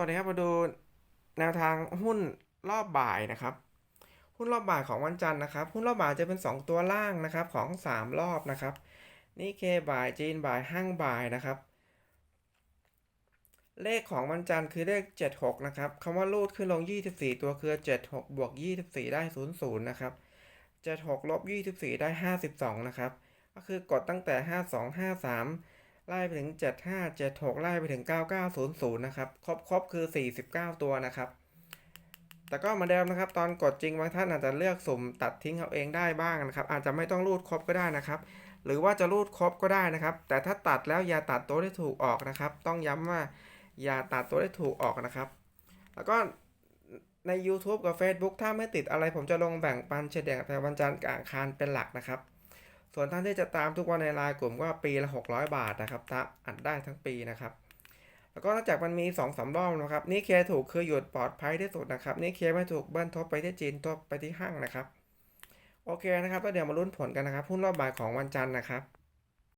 วัสดีครับมาดูแนวทางหุ้นรอบบ่ายนะครับ หุ้นรอบบ่ายของวันจันทร์นะครับ หุ้นรอบบ่ายจะเป็น 2 ตัวล่างนะครับของ 3 รอบนะครับนี่เคบ่ายจีนบ่ายห้างบ่ายนะครับ เลขของวันจันทร์คือเลข 76 นะครับคำว่ารูดขึ้นลง 24 ตัวคือ 76 บวก 24 ได้ 00 นะครับ 76 ลบ 24 ได้ 52 นะครับ ก็คือกดตั้งแต่ 52 53 ไล่ไปถึง 75 76 ไล่ไปถึง 9900 นะครับ ครบครบคือ 49 ตัวนะครับ แต่ก็เหมือนเดิมนะครับ ตอนกดจริงบางท่านอาจจะเลือกสุ่มตัดทิ้งเอาเองได้บ้างนะครับ อาจจะไม่ต้องรูดครบก็ได้นะครับ หรือว่าจะรูดครบก็ได้นะครับ แต่ถ้าตัดแล้วอย่าตัดตัวที่ถูกออกนะครับ ต้องย้ำว่าอย่าตัดตัวที่ถูกออกนะครับ แล้วก็ใน YouTube กับ Facebook ถ้าไม่ติดอะไรผมจะลงแบ่งปันเฉลี่ยแต่วันจันทร์กับอังคารเป็นหลักนะครับ ส่วนท่านที่จะตามทุกวันในรายกลุ่มก็ปีละ 600 บาทนะครับถ้าอัดได้ทั้งปีนะครับ แล้วก็นอกจากมันมี2องสามรอบนะครับ นี่เคถูกคือหยุดปลอดภัยที่สุดนะครับ นี่เคไม่ถูกเบิ้ลทบไปที่จีนทบไปที่ห้างนะครับ โอเคนะครับก็เดี๋ยวมาลุ้นผลกันนะครับหุ้นรอบบ่ายของวันจันทร์นะครับ